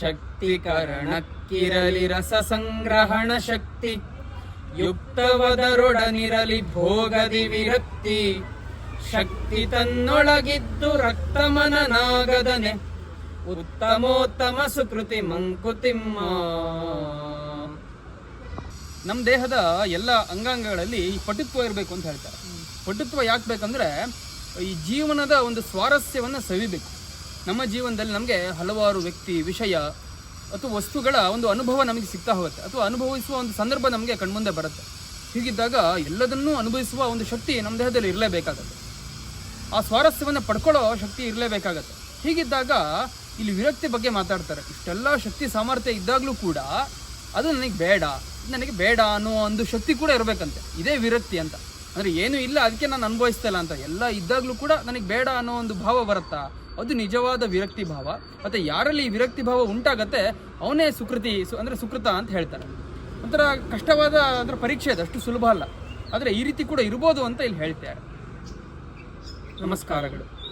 ಶಕ್ತಿಕರಣಕ್ಕಿರಲಿ ರಸ ಸಂಗ್ರಹಣ ಶಕ್ತಿ, ಯುಕ್ತವದರೊಡನಿರಲಿ ಭೋಗದಿ ವಿರಕ್ತಿ, ಶಕ್ತಿ ತನ್ನೊಳಗಿದ್ದು ರಕ್ತಮನನಾಗದನೆ, ಉತ್ತಮೋತ್ತಮ ಸುಕೃತಿ ಮಂಕುತಿಮ್ಮ. ನಮ್ಮ ದೇಹದ ಎಲ್ಲ ಅಂಗಾಂಗಗಳಲ್ಲಿ ಪಟುತ್ವ ಇರಬೇಕು ಅಂತ ಹೇಳ್ತಾರೆ. ಪಟುತ್ವ ಯಾಕೆ ಬೇಕಂದ್ರೆ ಈ ಜೀವನದ ಒಂದು ಸ್ವಾರಸ್ಯವನ್ನು ಸವಿಬೇಕು. ನಮ್ಮ ಜೀವನದಲ್ಲಿ ನಮಗೆ ಹಲವಾರು ವ್ಯಕ್ತಿ, ವಿಷಯ ಅಥವಾ ವಸ್ತುಗಳ ಒಂದು ಅನುಭವ ನಮಗೆ ಸಿಗ್ತಾ ಹೋಗುತ್ತೆ. ಅಥವಾ ಅನುಭವಿಸುವ ಒಂದು ಸಂದರ್ಭ ನಮಗೆ ಕಣ್ಮುಂದೆ ಬರುತ್ತೆ. ಹೀಗಿದ್ದಾಗ ಎಲ್ಲದನ್ನೂ ಅನುಭವಿಸುವ ಒಂದು ಶಕ್ತಿ ನಮ್ಮ ದೇಹದಲ್ಲಿ ಇರಲೇಬೇಕಾಗತ್ತೆ. ಆ ಸ್ವಾರಸ್ಯವನ್ನು ಪಡ್ಕೊಳ್ಳೋ ಶಕ್ತಿ ಇರಲೇಬೇಕಾಗತ್ತೆ. ಹೀಗಿದ್ದಾಗ ಇಲ್ಲಿ ವಿರಕ್ತಿ ಬಗ್ಗೆ ಮಾತಾಡ್ತಾರೆ. ಇಷ್ಟೆಲ್ಲ ಶಕ್ತಿ ಸಾಮರ್ಥ್ಯ ಇದ್ದಾಗಲೂ ಕೂಡ ಅದು ನನಗೆ ಬೇಡ. ನನಗೆ ಬೇಡ ಅನ್ನೋ ಒಂದು ಶಕ್ತಿ ಕೂಡ ಇರಬೇಕಂತೆ. ಇದೇ ವಿರಕ್ತಿ ಅಂತ. ಅಂದರೆ ಏನೂ ಇಲ್ಲ, ಅದಕ್ಕೆ ನಾನು ಅನುಭವಿಸ್ತಾ ಇಲ್ಲ ಅಂತ. ಎಲ್ಲ ಇದ್ದಾಗಲೂ ಕೂಡ ನನಗೆ ಬೇಡ ಅನ್ನೋ ಒಂದು ಭಾವ ಬರುತ್ತಾ? ಅದು ನಿಜವಾದ ವಿರಕ್ತಿ ಭಾವ. ಮತ್ತು ಯಾರಲ್ಲಿ ಈ ವಿರಕ್ತಿ ಭಾವ ಉಂಟಾಗತ್ತೆ, ಅವನೇ ಸುಕೃತಿ, ಸು- ಅಂದರೆ ಸುಕೃತ ಅಂತ ಹೇಳ್ತಾರೆ. ಒಂಥರ ಕಷ್ಟವಾದ ಅಂದರೆ ಪರೀಕ್ಷೆ ಅದು, ಅಷ್ಟು ಸುಲಭ ಅಲ್ಲ. ಆದರೆ ಈ ರೀತಿ ಕೂಡ ಇರ್ಬೋದು ಅಂತ ಇಲ್ಲಿ ಹೇಳ್ತಾರೆ. ನಮಸ್ಕಾರಗಳು.